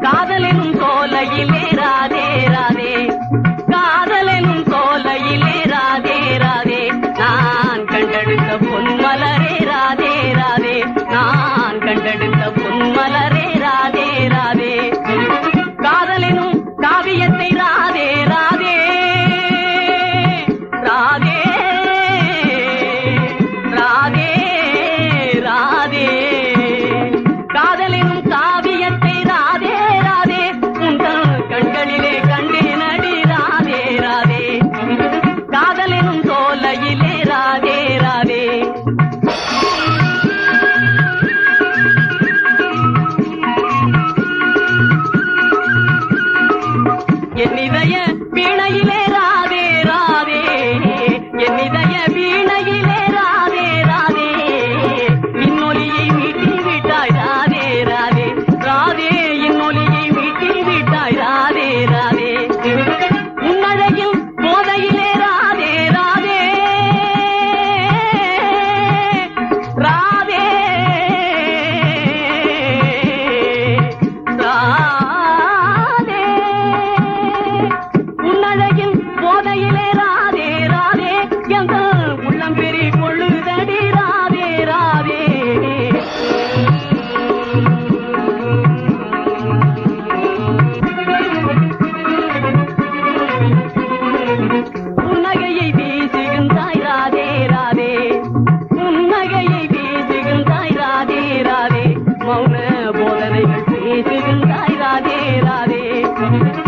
காதலெனும் சோலையிலே ராதே ராதே. காதலெனும் சோலையிலே ராதே ராதே. நான் கண்டெடுத்த பொன்மலரே ராதே ராதே. நான் கண்டெடுத்த பொன்மலர். என் இதய பீணையிலே Thank you.